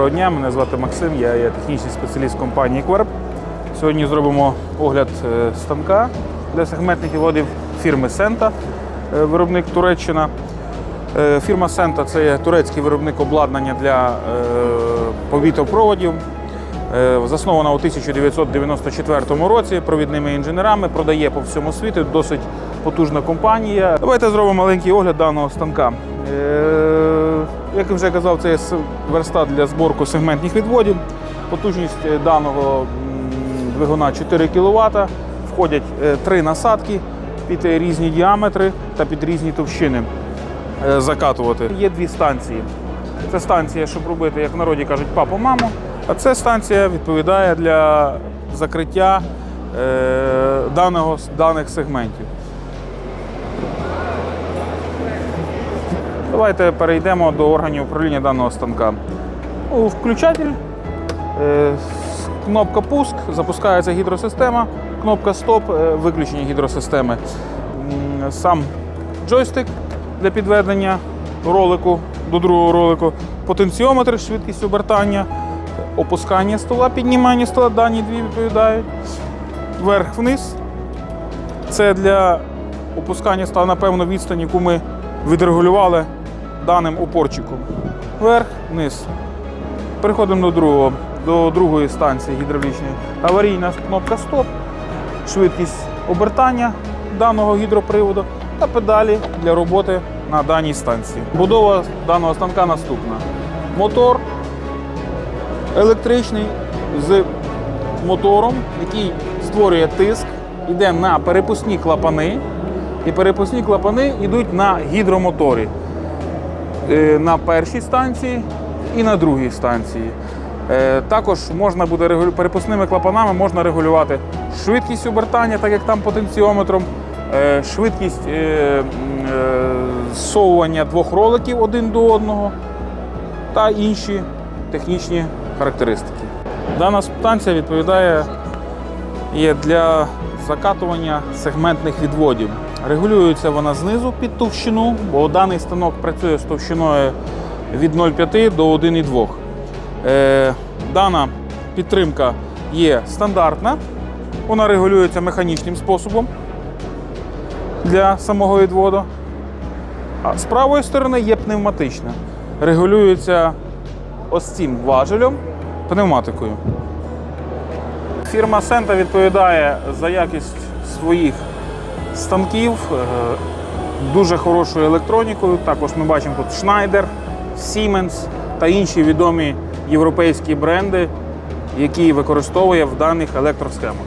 Доброго дня, мене звати Максим, я є технічний спеціаліст компанії Querb. Сьогодні зробимо огляд е, станка для сегментних відводів фірми Senta, е, виробник Туреччина. Е, Фірма Senta це є турецький виробник обладнання для повітопроводів. Заснована у 1994 році провідними інженерами, продає по всьому світу, досить потужна компанія. Давайте зробимо маленький огляд даного станка. Як я вже казав, це є верстат для зборку сегментних відводів. Потужність е, даного двигуна 4 кВт. Входять е, три насадки під е, різні діаметри та під різні товщини закатувати. Є дві станції. Це станція, щоб робити, як в народі кажуть, папу, маму. А це станція відповідає для закриття даного, даних сегментів. Давайте перейдемо до органів управління даного станка. Включатель, е, кнопка пуск, запускається гідросистема, кнопка стоп, е, виключення гідросистеми. Сам джойстик для підведення ролику до другого ролику, потенціометр, швидкість обертання, опускання стола, піднімання стола, дані дві відповідають. Вверх-вниз. Це для опускання стола на певну відстань, яку ми відрегулювали даним опорчиком. Вверх, вниз. Переходимо до другого, до другої станції гідравлічної. Аварійна кнопка стоп, швидкість обертання даного гідроприводу та педалі для роботи на даній станції. Будова даного станка наступна. Мотор електричний з мотором, який створює тиск, йде на перепускні клапани, і перепускні клапани йдуть на гідромоторі на першій станції і на другій станції. Е, Також можна буде перепускними клапанами можна регулювати швидкість обертання, так як там потенціометром, е, швидкість е, м, е, зсовування двох роликів один до одного та інші технічні характеристики. Дана станція відповідає є для закатування сегментних відводів. Регулюється вона знизу під товщину, бо даний станок працює з товщиною від 0,5 до 1,2. Е, дана підтримка є стандартна, вона регулюється механічним способом для самого відводу. А з правої сторони є пневматична. Регулюється ось цим важелем пневматикою. Фірма Сента відповідає за якість своїх станків е, дуже хорошою електронікою. Також ми бачимо тут Schneider, Siemens та інші відомі європейські бренди, які використовує в даних електросхемах.